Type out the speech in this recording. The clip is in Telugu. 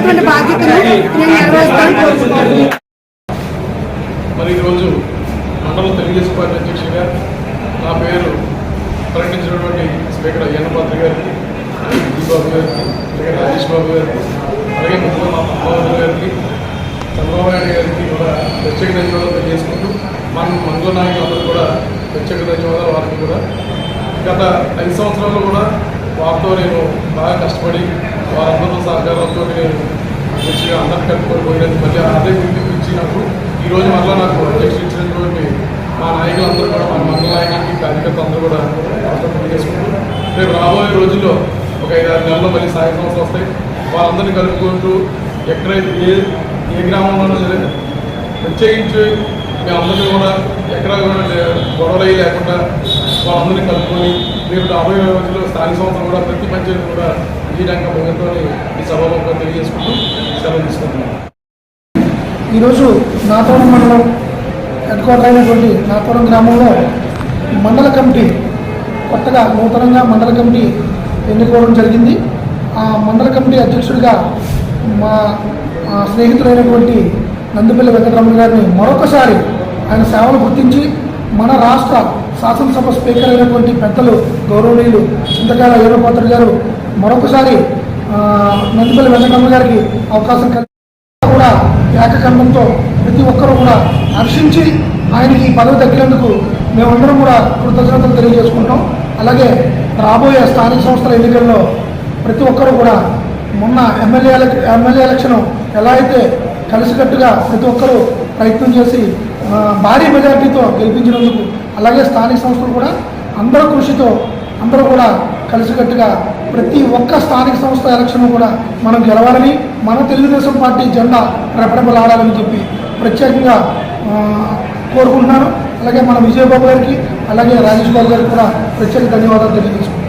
ఇచ్చినటువంటి బాధ్యతను నేను నెరవేరుస్తాను. కోరుకుంటున్నాను మరి ఈరోజు మండలం తెలుగుదేశం పార్టీ అధ్యక్షుడిగా నా పేరు ప్రకటించినటువంటి స్పీకర్ అయ్యన్నపాత్ర గారికి బాబు గారికి అలాగే రాజేష్ బాబు గారికి అలాగే ముఖ్యంగా గారికి చంద్రబాబు గారికి కూడా ప్రత్యేక ధన్యవాదాలు తెలియజేసుకుంటూ మన మంజు కూడా ప్రత్యేక ధన్యవాదాలు వారికి కూడా. గత ఐదు సంవత్సరాలు కూడా వారితో నేను బాగా కష్టపడి వారందరూ సహకారంతో మంచిగా అందరికీ కట్టుకొని పోయినది మళ్ళీ అదే గుర్తింపు ఇచ్చినప్పుడు ఈరోజు మళ్ళీ నాకు అధ్యక్షుడు ఇచ్చినటువంటి మా నాయకులందరూ కూడా మన మండల నాయకులకి కార్యకర్తలు అందరూ కూడా అవసరం తెలియజేసుకుంటూ రేపు రాబోయే రోజుల్లో ఒక ఐదు ఆరు నెలల్లో మళ్ళీ సాయం సంస్థలు వస్తాయి వాళ్ళందరినీ కలుపుకుంటూ ఎక్కడైతే ఏ ఏ గ్రామంలోనూ సరే ప్రత్యేకించి మీ అందరినీ కూడా ఎక్కడ కూడా గొడవలు అయ్యి లేకుండా వాళ్ళందరినీ కలుపుకొని రేపు రాబోయే రోజుల్లో స్థానిక సంవత్సరం కూడా ప్రతి పంచాయతీ కూడా విజయడంగా భోగంతో ఈ సభలో తెలియజేసుకుంటూ సెలవు తీసుకుంటున్నాను ఈరోజు నాతవరం మండలం హెడ్ క్వార్టర్ అయినటువంటి నాతవరం గ్రామంలో మండల కమిటీ కొత్తగా నూతనంగా మండల కమిటీ ఎన్నుకోవడం జరిగింది. ఆ మండల కమిటీ అధ్యక్షుడిగా మా స్నేహితుడైనటువంటి నందిపల్లి వెంకటరమణ గారిని మరొకసారి ఆయన సేవలు గుర్తించి మన రాష్ట్ర శాసనసభ స్పీకర్ అయినటువంటి పెద్దలు గౌరవనీయులు చింతకాల వీరపాత్ర గారు మరొకసారి నందిపల్లి వెంకటమ్మ గారికి అవకాశం కలిగి కూడా ఏకకంఠంతో ప్రతి ఒక్కరూ కూడా హర్షించి ఆయనకి ఈ పదవి తగ్గినందుకు మేమందరం కూడా కృతజ్ఞతలు తెలియజేసుకుంటాం. అలాగే రాబోయే స్థానిక సంస్థల ఎన్నికల్లో ప్రతి ఒక్కరూ కూడా మొన్న ఎమ్మెల్యే ఎమ్మెల్యే ఎలక్షన్ ఎలా అయితే కలిసికట్టుగా ప్రతి ఒక్కరూ ప్రయత్నం చేసి భారీ మెజార్టీతో గెలిపించినందుకు అలాగే స్థానిక సంస్థలు కూడా అందరూ కృషితో అందరూ కూడా కలిసికట్టుగా ప్రతి ఒక్క స్థానిక సంస్థ ఎలక్షన్ కూడా మనం గెలవాలని మన తెలుగుదేశం పార్టీ జెండా రెపరెపలాడాలని చెప్పి ప్రత్యేకంగా కోరుకుంటున్నాను. అలాగే మన విజయబాబు గారికి అలాగే రాజేష్ బాబు గారికి కూడా ప్రత్యేక ధన్యవాదాలు తెలియజేసుకుంటున్నాను.